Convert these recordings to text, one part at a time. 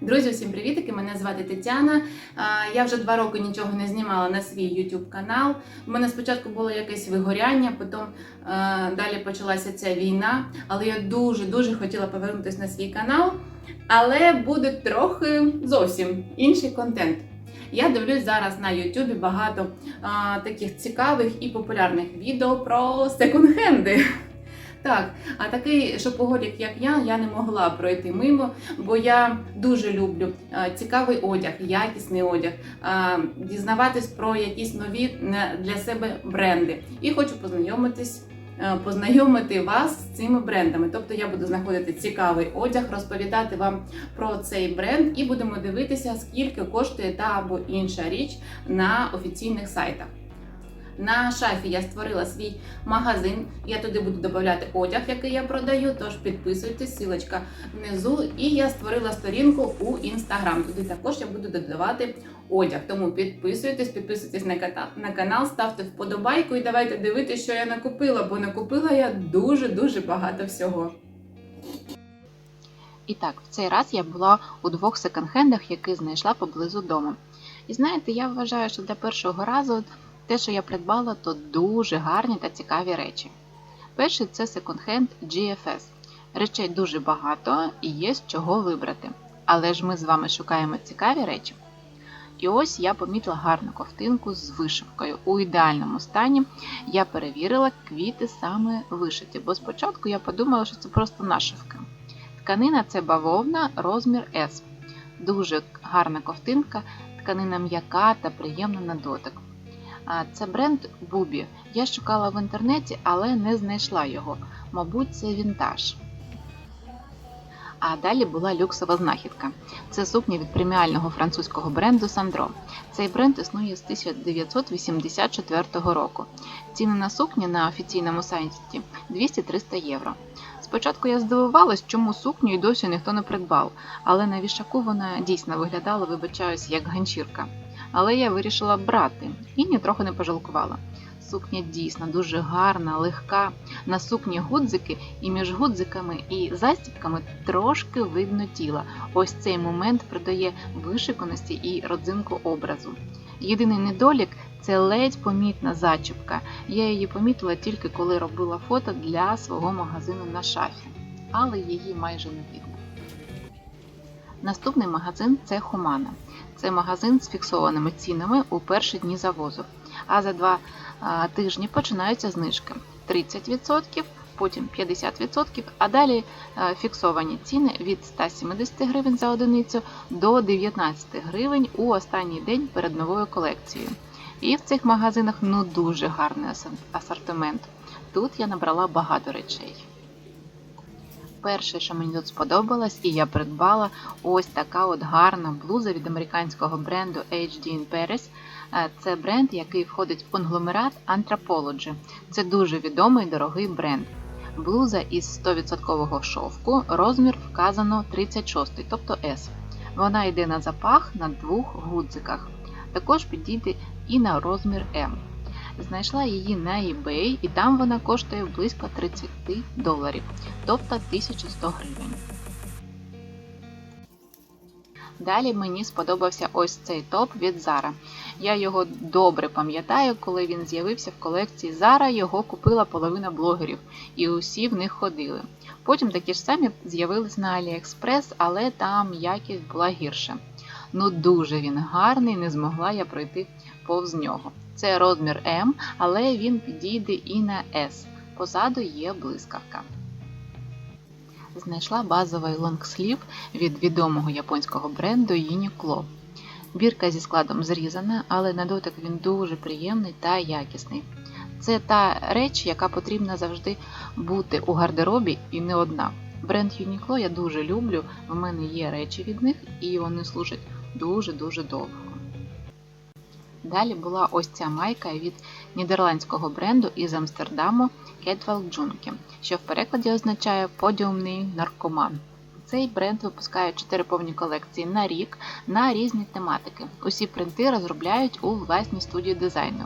Друзі, всім привітики! Мене звати Тетяна. Я вже два роки нічого не знімала на свій YouTube канал. У мене спочатку було якесь вигоряння, потім далі почалася ця війна. Але я дуже дуже хотіла повернутися на свій канал. Але буде трохи зовсім інший контент. Я дивлюсь зараз на YouTube багато таких цікавих і популярних відео про секонд-хенди. Так, а такий шопоголік, як я, я не могла пройти мимо, бо я дуже люблю е, цікавий одяг, якісний одяг, е, дізнаватись про якісь нові для себе бренди. І хочу познайомитись, е, познайомити вас з цими брендами. Тобто я буду знаходити цікавий одяг, розповідати вам про цей бренд, і будемо дивитися, скільки коштує та або інша річ на офіційних сайтах. На шафі я створила свій магазин. Я туди буду додавати одяг, який я продаю. Тож підписуйтесь, силочка внизу. І я створила сторінку у інстаграм. Туди також я буду додавати одяг. Тому підписуйтесь, підписуйтесь на на канал, ставте вподобайку і давайте дивитися, що я накупила, бо накупила я дуже дуже багато всього. І так, в цей раз я була у двох секонд-хендах, які знайшла поблизу дому. І знаєте, я вважаю, що для першого разу те, що я придбала, то дуже гарні та цікаві речі. Перший це секонд-хенд GFS. Речей дуже багато і є з чого вибрати. Але ж ми з вами шукаємо цікаві речі. І ось я помітила гарну ковтинку з вишивкою. У ідеальному стані я перевірила квіти саме вишиті, бо спочатку я подумала, що це просто нашивка. Тканина це бавовна, розмір S. Дуже гарна ковтинка, тканина м'яка та приємна на дотик. Це бренд Бубі. Я шукала в інтернеті, але не знайшла його. Мабуть, це вінтаж. А далі була люксова знахідка. Це сукня від преміального французького бренду Сандро. Цей бренд існує з 1984 року. Ціни на сукні на офіційному сайті 200-300 євро. Спочатку я здивувалась, чому сукню і досі ніхто не придбав, але на вішаку вона дійсно виглядала, вибачаюсь, як ганчірка. Але я вирішила брати і нітрохи не пожалкувала. Сукня дійсно дуже гарна, легка. На сукні гудзики, і між гудзиками і застібками трошки видно тіла. Ось цей момент придає вишиканості і родзинку образу. Єдиний недолік це ледь помітна зачіпка. Я її помітила тільки коли робила фото для свого магазину на шафі, але її майже не видно. Наступний магазин це Хумана. Це магазин з фіксованими цінами у перші дні завозу. А за два тижні починаються знижки 30%, потім 50%, а далі фіксовані ціни від 170 гривень за одиницю до 19 гривень у останній день перед новою колекцією. І в цих магазинах ну дуже гарний асортимент. Тут я набрала багато речей. Перше, що мені тут сподобалось, і я придбала ось така от гарна блуза від американського бренду HD in Paris. Е, Це бренд, який входить в конгломерат Anthropology. Це дуже відомий дорогий бренд. Блуза із 100% шовку, розмір вказано 36, тобто S. Вона йде на запах на двох гудзиках. Також підійде і на розмір M. Знайшла її на eBay і там вона коштує близько 30 доларів, тобто 1100 гривень. Далі мені сподобався ось цей топ від Zara. Я його добре пам'ятаю, коли він з'явився в колекції Zara, його купила половина блогерів, і усі в них ходили. Потім такі ж самі з'явились на AliExpress, але там якість була гірша. Ну дуже він гарний, не змогла я пройти повз нього. Це розмір М, але він підійде і на S. Позаду є блискавка. Знайшла базовий лонгслів від відомого японського бренду Uniqlo. Бірка зі складом зрізана, але на дотик він дуже приємний та якісний. Це та реч, яка потрібна завжди бути у гардеробі і не одна. Бренд Uniqlo я дуже люблю, в мене є речі від них і вони служать дуже-дуже довго. Далі була ось ця майка від нідерландського бренду із Амстердаму Cadwell Junkie, що в перекладі означає подіумний наркоман. Цей бренд випускає 4 повні колекції на рік на різні тематики. Усі принти розробляють у власній студії дизайну.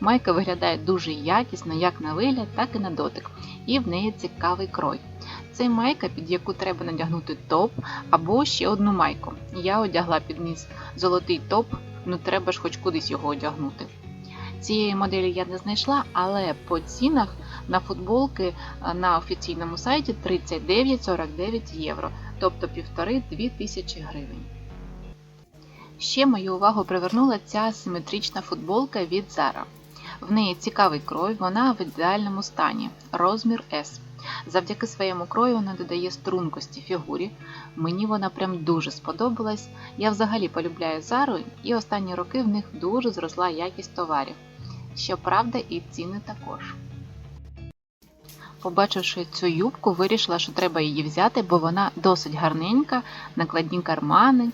Майка виглядає дуже якісно як на вигляд, так і на дотик, і в неї цікавий крой. Це майка, під яку треба надягнути топ або ще одну майку. Я одягла під низ золотий топ, ну треба ж хоч кудись його одягнути. Цієї моделі я не знайшла, але по цінах на футболки на офіційному сайті 39-49 євро, тобто 1,5-2 тисячі гривень. Ще мою увагу привернула ця симетрична футболка від Zara. В неї цікавий крой, вона в ідеальному стані, розмір S. Завдяки своєму крою вона додає стрункості фігурі. Мені вона прям дуже сподобалась. Я взагалі полюбляю Зару, і останні роки в них дуже зросла якість товарів. Щоправда, і ціни також. Побачивши цю юбку, вирішила, що треба її взяти, бо вона досить гарненька, накладні кармани.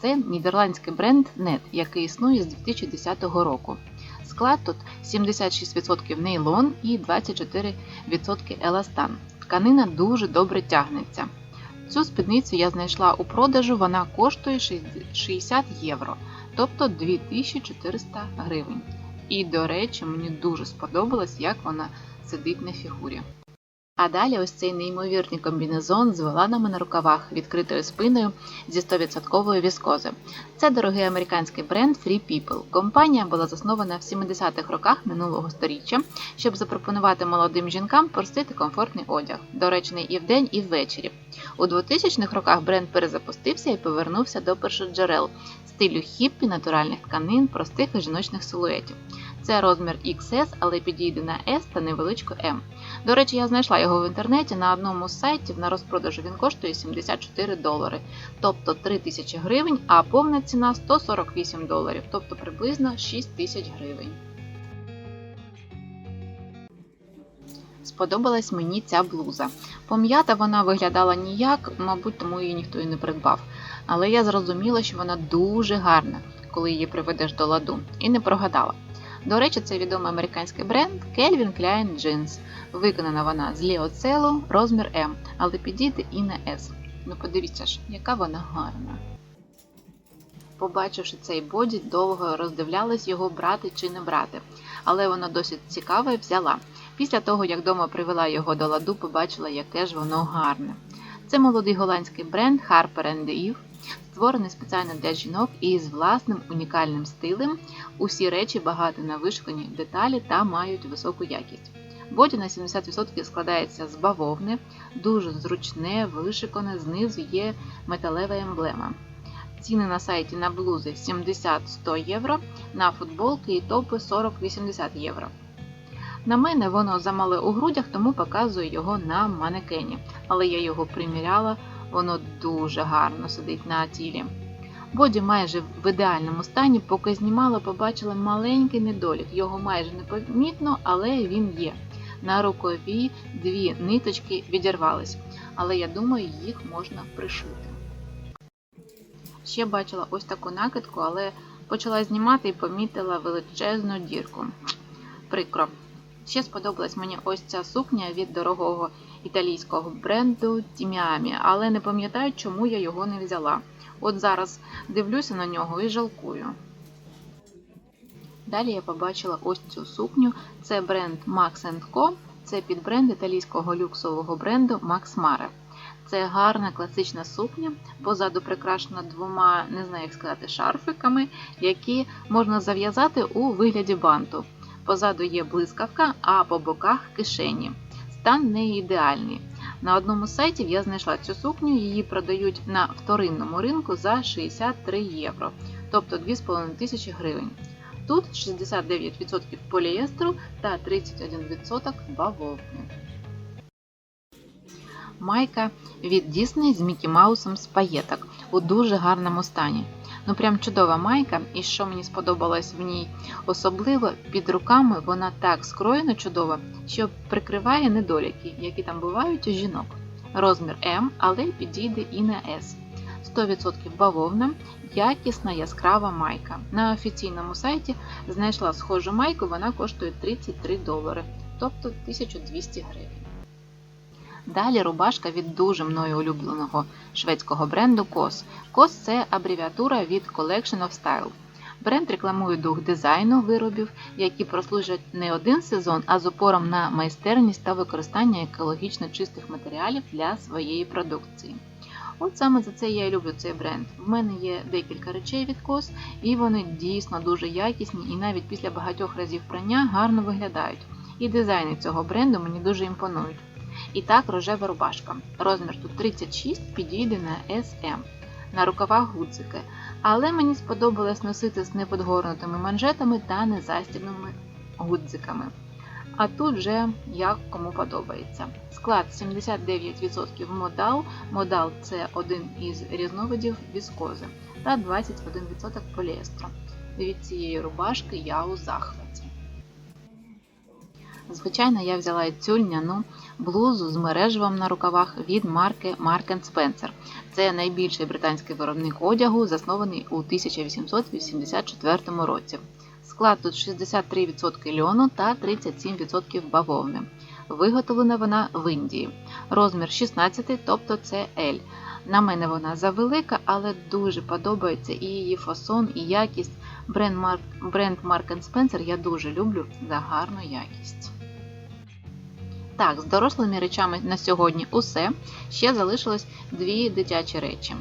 Це нідерландський бренд NET, який існує з 2010 року. Склад тут 76% нейлон і 24% еластан. Тканина дуже добре тягнеться. Цю спідницю я знайшла у продажу, вона коштує 60 євро, тобто 2400 гривень. І, до речі, мені дуже сподобалось, як вона сидить на фігурі. А далі ось цей неймовірний комбінезон з воланами на рукавах, відкритою спиною зі 100% віскози. Це дорогий американський бренд Free People. Компанія була заснована в 70-х роках минулого століття, щоб запропонувати молодим жінкам простий та комфортний одяг, доречний і вдень, і ввечері. У 2000-х роках бренд перезапустився і повернувся до першоджерел стилю хіппі, натуральних тканин, простих і жіночних силуетів. Це розмір XS, але підійде на S та невеличку M. До речі, я знайшла його в інтернеті на одному з сайтів на розпродажу він коштує 74 долари, тобто 3 тисячі гривень, а повна ціна 148 доларів, тобто приблизно 6 тисяч гривень. Сподобалась мені ця блуза. Пом'ята вона виглядала ніяк, мабуть, тому її ніхто і не придбав. Але я зрозуміла, що вона дуже гарна, коли її приведеш до ладу, і не прогадала. До речі, це відомий американський бренд Calvin Klein Jeans. Виконана вона з ліоцелу, розмір М, але підійде і на S. Ну подивіться ж, яка вона гарна. Побачивши цей боді, довго роздивлялась його брати чи не брати, але воно досить цікаве взяла. Після того, як дома привела його до ладу, побачила, яке ж воно гарне. Це молодий голландський бренд Harper Eve, створений спеціально для жінок і з власним унікальним стилем. Усі речі багаті на вишукані деталі та мають високу якість. Боді на 70% складається з бавовни, дуже зручне, вишикане, знизу є металева емблема. Ціни на сайті на блузи 70-100 євро, на футболки і топи 40-80 євро. На мене воно замале у грудях, тому показую його на манекені, але я його приміряла, воно дуже гарно сидить на тілі. Боді майже в ідеальному стані, поки знімала, побачила маленький недолік. Його майже непомітно, але він є. На рукаві дві ниточки відірвались, але я думаю, їх можна пришити. Ще бачила ось таку накидку, але почала знімати і помітила величезну дірку. Прикро. Ще сподобалась мені ось ця сукня від дорогого італійського бренду Тіміамі, але не пам'ятаю, чому я його не взяла. От зараз дивлюся на нього і жалкую. Далі я побачила ось цю сукню. Це бренд Max Co. Це підбренд італійського люксового бренду Max Mare. Це гарна класична сукня, позаду прикрашена двома, не знаю, як сказати, шарфиками, які можна зав'язати у вигляді банту. Позаду є блискавка, а по боках кишені. Стан не ідеальний. На одному з сайтів я знайшла цю сукню, її продають на вторинному ринку за 63 євро, тобто 2,5 тисячі гривень. Тут 69% поліестру та 31% бавовни. Майка від Disney з Мікі Маусом з паєток у дуже гарному стані. Ну прям чудова майка, і що мені сподобалось в ній особливо, під руками вона так скроєна чудово, що прикриває недоліки, які там бувають у жінок. Розмір М, але підійде і на S. 100% бавовна, якісна яскрава майка. На офіційному сайті знайшла схожу майку, вона коштує 33 долари, тобто 1200 гривень. Далі рубашка від дуже мною улюбленого шведського бренду COS. COS – це абревіатура від Collection of Style. Бренд рекламує дух дизайну виробів, які прослужать не один сезон, а з упором на майстерність та використання екологічно чистих матеріалів для своєї продукції. От саме за це я і люблю цей бренд. В мене є декілька речей від COS, і вони дійсно дуже якісні і навіть після багатьох разів прання гарно виглядають. І дизайни цього бренду мені дуже імпонують. І так, рожева рубашка. Розмір тут 36 підійде на SM. На рукавах гудзики. Але мені сподобалось носити з неподгорнутими манжетами та незастібними гудзиками. А тут вже як кому подобається. Склад 79% модал. Модал це один із різновидів віскози та 21% поліестру. Від цієї рубашки я у захваті. Звичайно, я взяла і цю льняну блузу з мережевом на рукавах від марки Mark Spencer. Це найбільший британський виробник одягу, заснований у 1884 році. Склад тут 63% льону та 37% бавовни. Виготовлена вона в Індії. Розмір 16, тобто це L. На мене вона завелика, але дуже подобається і її фасон, і якість. Бренд Mark, Spencer я дуже люблю за гарну якість. Так, з дорослими речами на сьогодні усе. Ще залишилось дві дитячі речі.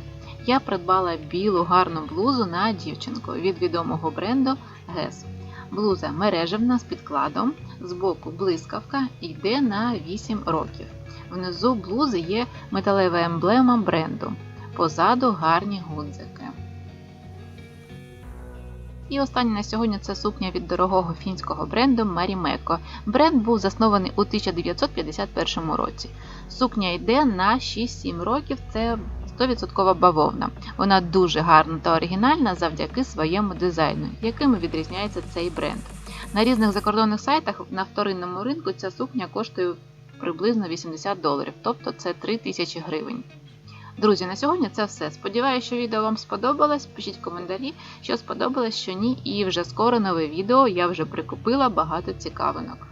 Я придбала білу гарну блузу на дівчинку від відомого бренду Guess. Блуза мережевна з підкладом, збоку блискавка йде на 8 років. Внизу блузи є металева емблема бренду. Позаду гарні гудзики. І останнє на сьогодні це сукня від дорогого фінського бренду Marimekko. Бренд був заснований у 1951 році. Сукня йде на 6-7 років. Це 100% бавовна. Вона дуже гарна та оригінальна завдяки своєму дизайну, яким відрізняється цей бренд. На різних закордонних сайтах на вторинному ринку ця сукня коштує приблизно 80 доларів, тобто це 3000 гривень. Друзі, на сьогодні це все. Сподіваюся, що відео вам сподобалось. Пишіть коментарі, що сподобалось, що ні, і вже скоро нове відео я вже прикупила багато цікавинок.